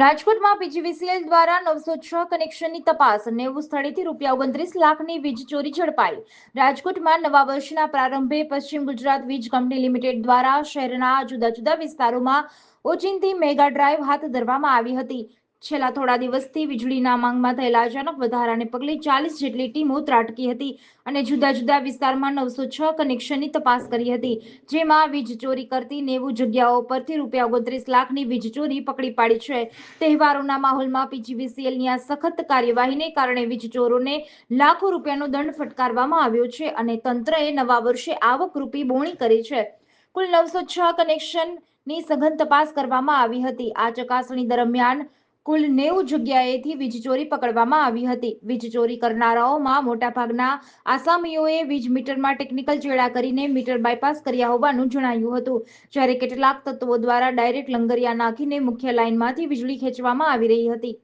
રાજકોટમાં પીજીવીસીએલ દ્વારા નવસો છ કનેક્શનની તપાસ નેવું સ્થળેથી રૂપિયા ઓગણત્રીસ લાખની વીજ ચોરી ઝડપાઈ. રાજકોટમાં નવા વર્ષના પ્રારંભે પશ્ચિમ ગુજરાત વીજ કંપની લિમિટેડ દ્વારા શહેરના જુદા જુદા વિસ્તારોમાં ઓચિંતી મેગા ડ્રાઈવ હાથ ધરવામાં આવી હતી. છેલ્લા થોડા દિવસથી વીજળીના માંગમાં થયેલા અચાનક વધારાને પગલે ચાલીસ જેટલી ટીમો ત્રાટકી હતી અને જુદા જુદા વિસ્તારમાં નવસો છ કનેક્શનની તપાસ કરી હતી, જેમાં વીજ ચોરી કરતી નેવું જગ્યાઓ પરથી રૂપિયા ઓગણત્રીસ લાખની વીજ ચોરી પકડી પાડી છે. તહેવારોના માહોલમાં પીજીવીસીએલની આ સખત કાર્યવાહીને કારણે વીજ ચોરોને લાખો રૂપિયાનો દંડ ફટકારવામાં આવ્યો છે અને તંત્રએ નવા વર્ષે આવકરૂપી બોણી કરી છે. કુલ નવસો છ કનેક્શનની સઘન તપાસ કરવામાં આવી હતી. આ ચકાસણી દરમિયાન કુલ નેવું જગ્યાએથી વીજ ચોરી પકડવામાં આવી હતી. વીજચોરી કરનારાઓમાં મોટાભાગના આસામીઓએ વીજ મીટરમાં ટેકનિકલ ચેડા કરીને મીટર બાયપાસ કર્યા હોવાનું જણાયું હતું. જ્યારે કેટલાક તત્વો દ્વારા ડાયરેક્ટ લંગરિયા નાખીને મુખ્ય લાઇનમાંથી વીજળી ખેંચવામાં આવી રહી હતી.